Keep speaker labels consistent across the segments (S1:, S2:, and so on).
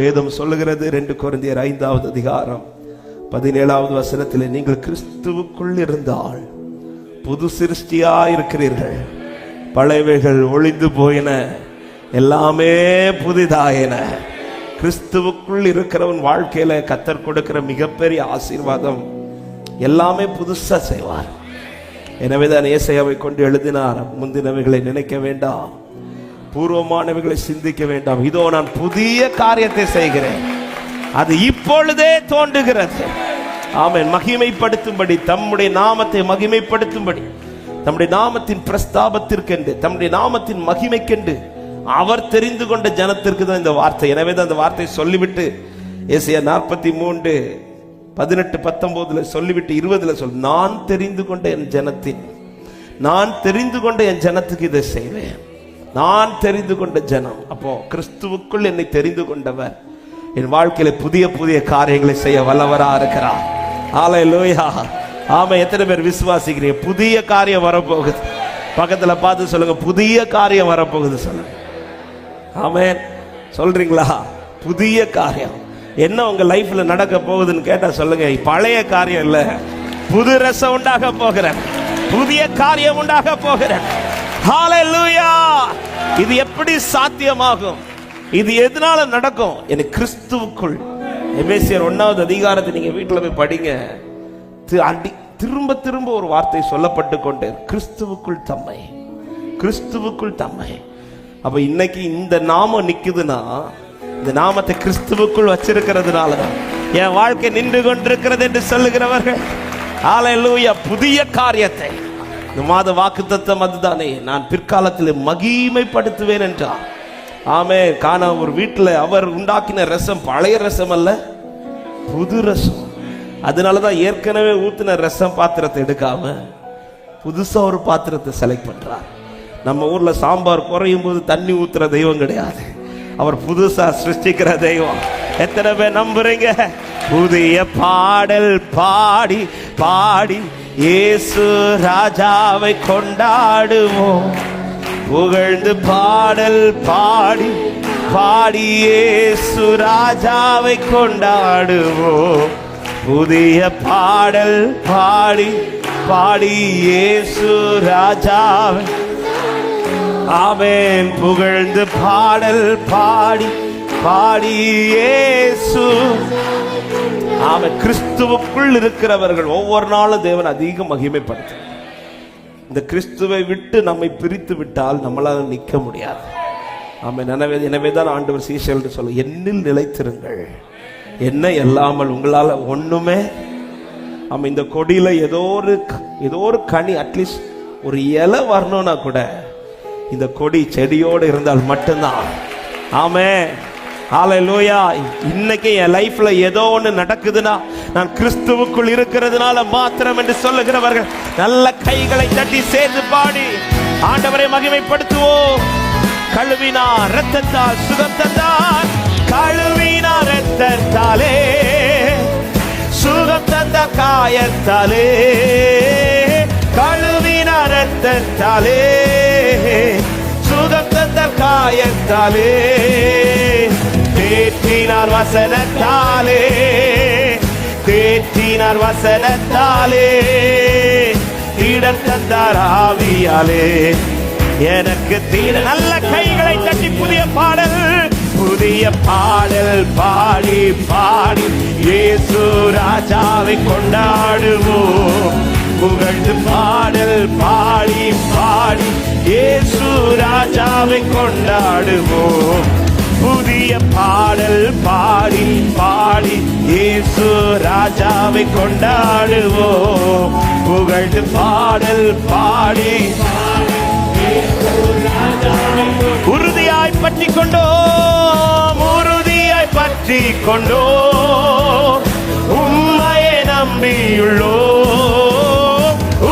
S1: வேதம் சொல்லுகிறது. ரெண்டு குழந்தையர் ஐந்தாவது அதிகாரம் பதினேழாவது வசனத்தில் நீங்கள் கிறிஸ்துவுக்குள் இருந்தால் புது சிருஷ்டியா இருக்கிறீர்கள். பழையவைகள் ஒளிந்து போயின எல்லாமே புதிதாயின. கிறிஸ்துவுக்குள் இருக்கிறவன் வாழ்க்கையில கத்தர் கொடுக்கிற மிகப்பெரிய ஆசீர்வாதம் எல்லாமே புதுசா செய்வார். எனவேதான் ஏசையாவை கொண்டு எழுதினார் முந்தினவைகளை நினைக்க வேண்டாம். பூர்வமானவைகளை சிந்திக்க வேண்டாம். இதோ நான் புதிய காரியத்தை செய்கிறேன். அது இப்பொழுதே தோன்றுகிறது. ஆமென். மகிமைப்படுத்தும்படி தம்முடைய நாமத்தை மகிமைப்படுத்தும்படி தம்முடைய நாமத்தின் பிரஸ்தாபத்திற்கென்று தம்முடைய நாமத்தின் மகிமைக்கென்று அவர் தெரிந்து கொண்ட ஜனத்திற்கு தான் இந்த வார்த்தை. எனவே தான் இந்த வார்த்தை சொல்லிவிட்டு ஏசியா நாற்பத்தி மூன்று பதினெட்டு பத்தொன்பதுல சொல்லிவிட்டு இருபதுல சொல் நான் தெரிந்து கொண்ட என் ஜனத்தின் நான் தெரிந்து கொண்ட என் ஜனத்துக்கு இதை செய்வேன். நான் தெரிந்து கொண்ட ஜனம். அப்போ கிறிஸ்துவுக்குள் என்னை தெரிந்து கொண்டவர். என் வாழ்க்கையில புதிய புதிய காரியங்களை செய்ய வல்லவரா இருக்கிறார். ஆலை லோயா ஆமா எத்தனை பேர் விசுவாசிக்கிறீங்க? புதிய காரியம் வரப்போகுது. பக்கத்துல பார்த்து சொல்லுங்க புதிய காரியம் வரப்போகுது சொல்லுங்க. ஆமே சொல்றீங்களா? புதிய காரியம். என்ன உங்க லைஃப்ல நடக்க போகுதுன்னு கேட்டா சொல்லுங்க பழைய காரியம் இல்ல. புது ரசம் உண்டாக போகிறேன். புதிய காரியம் உண்டாக போகிறேன். இது எப்படி சாத்தியமாகும்? இது எதனால நடக்கும்? எனக்கு கிறிஸ்துவுக்குள். எபேசியர் ஒன்னாவது அதிகாரத்தை நீங்க வீட்டில் போய் படிங்க. அடி திரும்ப திரும்ப ஒரு வார்த்தை சொல்லப்பட்டு கொண்டு கிறிஸ்துவுக்குள் தம்மை. கிறிஸ்துவுக்குள் தம்மை. அப்ப இன்னைக்கு இந்த நாமம் நிக்குதுன்னா இந்த நாமத்தை கிறிஸ்துவுக்குள் வச்சிருக்கிறதுனால தான் என் வாழ்க்கை நின்று கொண்டிருக்கிறது என்று சொல்லுகிறவர்கள் ஹalleluya புதிய காரியத்தை. இந்த மாத வாக்குத்தத்தம் அதுதானே. நான் பிற்காலத்தில் மகிமைப்படுத்துவேன் என்றார். ஆமே காண ஒரு வீட்டில் அவர் உண்டாக்கின ரசம் பழைய ரசம் அல்ல புது ரசம். அதனாலதான் ஏற்கனவே ஊத்தின ரசம் பாத்திரத்தை எடுக்காம புதுசா ஒரு பாத்திரத்தை செலக்ட் பண்றார். நம்ம ஊர்ல சாம்பார் குறையும் போது தண்ணி ஊத்துற தெய்வம் கிடையாது. அவர் புதுசா சிருஷ்டிக்கிற தெய்வம். எத்தனை பேர் நம்புறீங்க? புதிய பாடல் பாடி பாடி இயேசு ராஜாவை கொண்டாடுவோம். புகழ்ந்து பாடல் பாடி பாடி இயேசு ராஜாவை கொண்டாடுவோம். புதிய பாடல் பாடி பாடி இயேசு ராஜாவை. அவன் புகழ்ந்து பாடல் பாடி பாடி இயேசு ஆமென் கிறிஸ்துவுக்குள் இருக்கிறவர்கள் ஒவ்வொரு நாளும் தேவன் அதிகம் மகிமைப்படுத்த இந்த கிறிஸ்துவை விட்டு நம்மை பிரித்து விட்டால் நம்மளால் நிற்க முடியாது. ஆமென் எனவே எனவே தான் ஆண்டவர் சீசல் சொல்ல என்னில் நிலைத்திருங்கள். என்ன இல்லாமல் உங்களால் ஒன்றுமே ஆமாம் இந்த கொடியில் ஏதோ ஒரு ஏதோ ஒரு கனி அட்லீஸ்ட் ஒரு இலை வரணும்னா கூட இந்த கொடி செடியோடு இருந்தால் மட்டும்தான். ஆமே. ஹalleluya இன்னைக்கு என் லைஃப்ல ஏதோ ஒன்று நடக்குதுன்னா நான் கிறிஸ்துவுக்குள் இருக்கிறதுனால மாத்திரம் என்று சொல்லுகிறவர்கள் நல்ல கைகளை தட்டி சேர்ந்து பாடி ஆண்டவரை மகிமைப்படுத்துவோம். கழுவினார் ரத்தத்தால் சுகம் தந்தார் கழுவினார் ரத்தத்தாலே சுகம் தந்த காயத்தாலே கழுவினார் ரத்தத்தாலே சுகம் தந்த காயத்தாலே. தேற்றினார் வசனத்தாலே தேற்றினார் வசனத்தாலே இடர் தந்தார் ஆவியாலே. எனக்கு தீர நல்ல கைகளை தட்டி புதிய பாடல் புதிய பாடல் பாடி பாடி இயேசு ராஜாவை கொண்டாடுவோம். புகழ்ந்து பாடல் பாடி பாடி இயேசு ராஜாவை கொண்டாடுவோம். புதிய பாடல் பாடி பாடி இயேசு ராஜாவை கொண்டாடுவோம். புகழ்ந்து பாடல் பாடி. உறுதியாய் பற்றி கொண்டோம் உறுதியாய் பற்றி கொண்டோ உண்மையை நம்பியுள்ளோ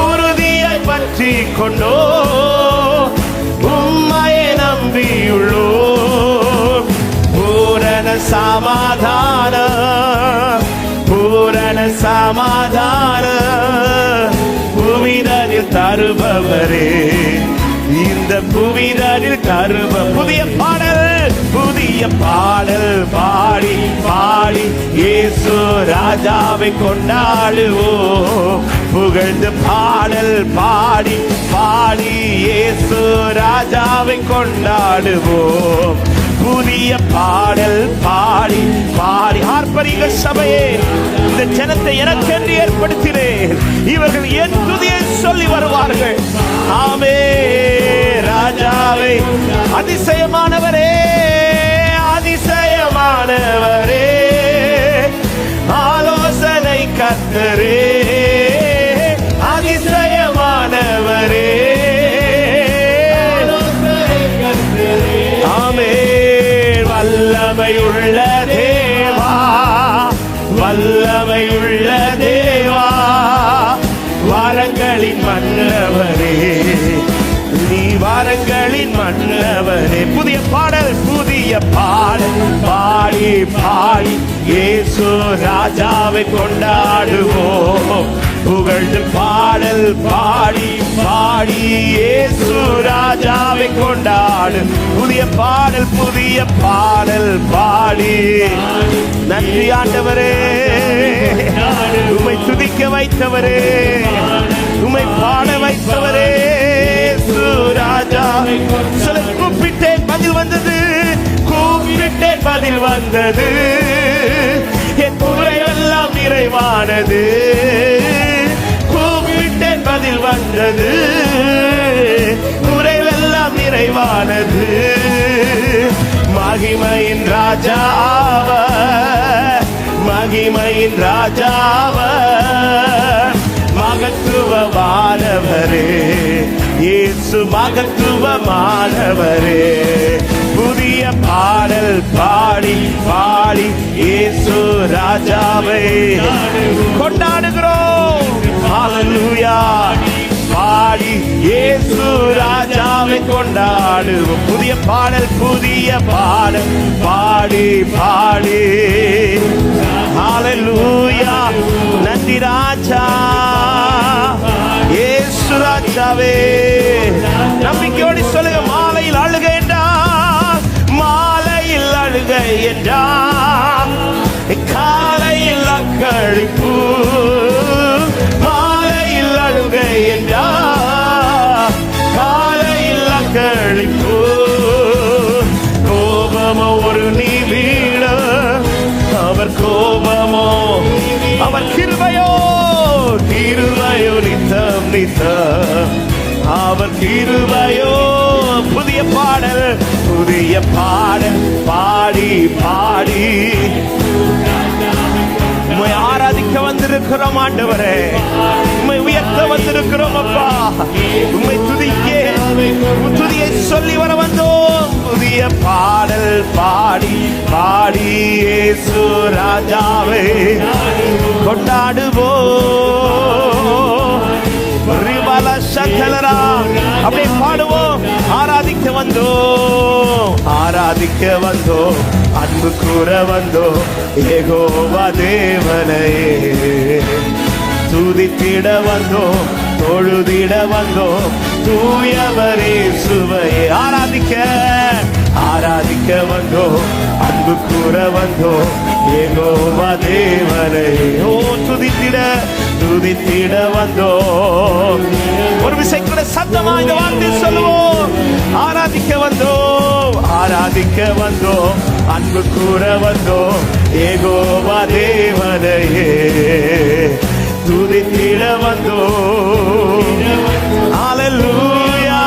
S1: உறுதியாய் பற்றி கொண்டோ சமாதான பூரண சமாதான புவிதனில் தருபவரே. இந்த புவிதனில் தருப புதிய பாடல் புதிய பாடல் பாடி ராஜாவை கொண்டாடுவோ. புகழ்ந்து பாடல் பாடி பாடி இயேசு ராஜாவை கொண்டாடுவோம் புதிய பாடல் பாடி பாடி. ஆர்ப்பரிக சபையே இந்த ஜனத்தை எனக்கென்று ஏற்படுத்தினேன் இவர்கள் என் துதியை சொல்லி வருவார்கள்? ஆமே வல்லமையுள்ள தேவா வாரங்களின் மன்னவரே. நீ வாரங்களின் மன்னவரே. புதிய பாடல் புதிய பாடல். பாடி பாடி இயேசு ராஜாவை கொண்டாடுவோம். புகழ்ந்து பாடல் பாடி பாடி இயேசு ராஜாவை கொண்டாடு. புதிய பாடல் புதிய பாடல் பாடி. நன்றி ஆண்டவரே. உமை துதிக்க வைத்தவரே. உமை பாட வைத்தவரே. சுராஜா. ராஜா சில கூப்பிட்டேன் பதில் வந்தது. கூப்பிட்டேன் பதில் வந்தது. என் குறையெல்லாம் நிறைவானது. கூப்பிட்டேன் பதில் வந்தது. குறைவெல்லாம் மகிமையின் ராஜாவ மகிமையின் ராஜாவ மகத்துவமானவரே. இயேசு மகத்துவமானவரே. புதிய பாடல் பாடி பாடி இயேசு ராஜாவை கொண்டாடுகிறோம். பாடி இயேசு ராஜா கொண்டாடுவோம். புதிய பாடல் புதிய பாடல். பாடி பாடி. ஹalleluya நந்தி ராஜா. இயேசு ராஜாவே. நம்பிக்கையோடு சொல்லுங்க மாலையில் அழுக என்றால் மாலையில் அழுக என்றால் காலையில் அக்களிப்பு பாடி. உண்மை ஆராதிக்க வந்திருக்கிறோம் ஆண்டவரே. உண்மை உயர்த்த வந்திருக்கிறோம் அப்பா. உண்மை துதிக்க. துதியை சொல்லி வர வந்தோம். புதிய பாடல் பாடி பாடி ஏசு ராஜாவே. கொண்டாடுவோம். ரிபல சக்கலரா அப்படியே பாடுவோம். ஆராதிக்க வந்தோம். ஆராதிக்க வந்தோம். அன்பு கூற வந்தோம் ஏகோவா தேவனையே. துதித்திட வந்தோம் தொழுதிட வந்தோம் தூயவரே சுவையை. ஆராதிக்க ஆராதிக்க வந்தோம் அன்பு கூற வந்தோம் ஏகோவா தேவனை ஓ துதித்திட துதித்திட வந்தோம் ஒரு விசைக்குள்ள சத்தமா இந்த வார்த்தை சொல்லுவோம். ஆராதிக்க வந்தோம் ஆராதிக்க வந்தோம் அன்பு கூற வந்தோம் ஏகோவா தேவனையே துதித்திட வந்தோம் ஆலல்லூயா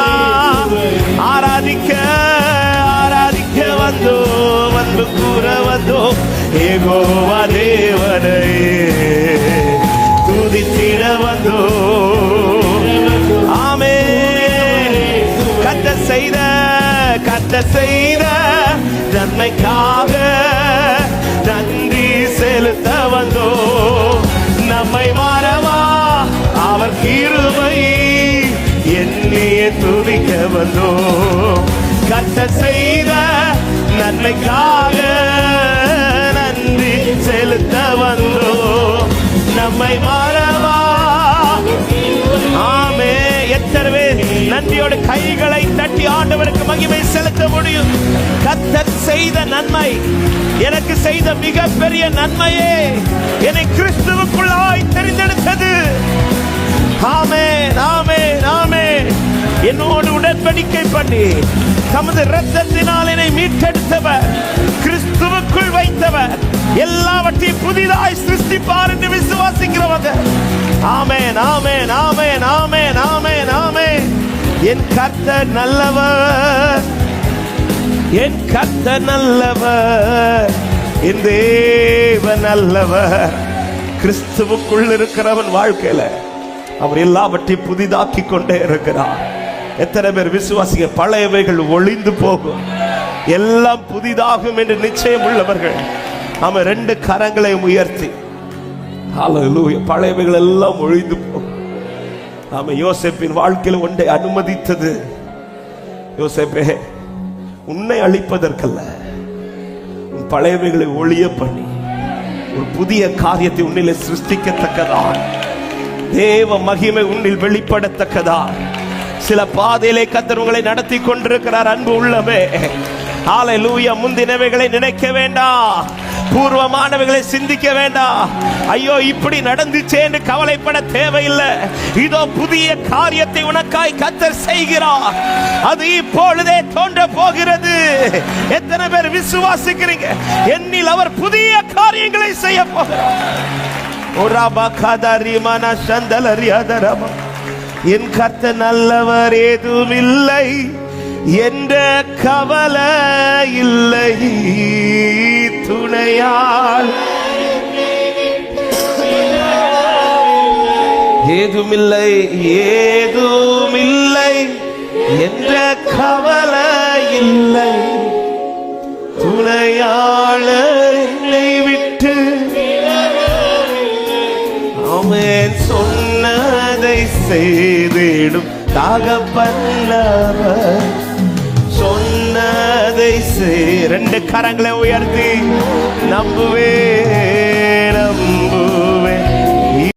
S1: ஆராதிக்க ஆராதிக்க வந்தோம் அன்பு கூற வந்தோம் ஏகோவா தேவனையே துதித்திட வந்தோம் கத்த செய்த நன்மைக்காக நன்றி செலுத்த வந்தோ நம்மை மாறவா அவர் கிருபை என்னையே துதிக்க வந்தோ கத்த செய்த நன்மைக்காக நன்றி செலுத்த வந்தோ நம்மை மாறவா. ஆமே எத்தனை பேர் நன்றியோடு கைகளை தட்டி ஆண்டவருக்கு மகிமை செலுத்த முடியும். கத்தர் செய்த நன்மை எனக்கு செய்த மிகப்பெரிய நன்மையே என்னை கிறிஸ்துவுக்குள்ளாய் தெரிந்தெடுத்தது. ஆமே ஆமே ஆமே என்னோடு உடன்படிக்கை பண்ணி தமது ரத்தத்தினால் என்னை மீட்டெடுத்தவர் கிறிஸ்துவுக்குள் வைத்தவர் எல்லாவற்றையும் புதிதாய் சிருஷ்டிப்பார் என்று விசுவாசிக்கிறவங்க. ஆமே ஆமென் ஆமென் ஆமென் ஆமென் ஆமென். என் கத்த நல்லவர். என் கத்த நல்லவர். என் தேவ நல்லவர். கிறிஸ்துவுக்குள் இருக்கிறவன் வாழ்க்கையில அவர் எல்லாவற்றையும் புதிதாக்கி கொண்டே இருக்கிறார். எத்தனை பேர் விசுவாசிங்க பழையவைகள் ஒளிந்து போகும். எல்லாம் புதிதாகும் என்று நிச்சயம் உள்ளவர்கள். அவன் ரெண்டு கரங்களை உயர்த்தி. பழையவைகள் எல்லாம் ஒழிந்து நாம யோசிப்பின் வாழ்க்கையில் ஒன்றை அனுமதித்தது. யோசிப்பே உன்னை அழிப்பதற்கல்ல உன் பழையவைகளை ஒளிய பண்ணி ஒரு புதிய காரியத்தை உன்னிலே சிருஷ்டிக்கத்தக்கதா தேவ மகிமை உன்னில் வெளிப்படத்தக்கதா சில பாதையிலே கத்தர் உங்களை நடத்தி கொண்டிருக்கிறார் அன்பு உள்ளவே ஆலை லூயா முந்தினவைகளை நினைக்க வேண்டாம். பூர்வமானவைகளை சிந்திக்க வேண்டாம். ஐயோ இப்படி நடந்துச்சே என்று கவலைப்பட தேவையில்லை. இதோ புதிய காரியத்தை உனக்காய் கத்தர் செய்கிறார். அது இப்பொழுதே தோன்ற போகிறது. எத்தனை பேர் விசுவாசிக்கிறீங்க? என்னில் அவர் புதிய காரியங்களை செய்ய போகிறார். மன என் கத்த நல்லவர் ஏதும் இல்லை என்ற கவலை இல்லை துணையால். ஏதுமில்லை ஏதுமில்லை என்ற கவலை இல்லை. துணையாளர் என்னை விட்டு அவன் சொன்னதை செய்திடும். தகப்பல்லவர் சொன்னதை ரெண்டு கரங்களை உயர்த்தி. நம்புவே நம்பு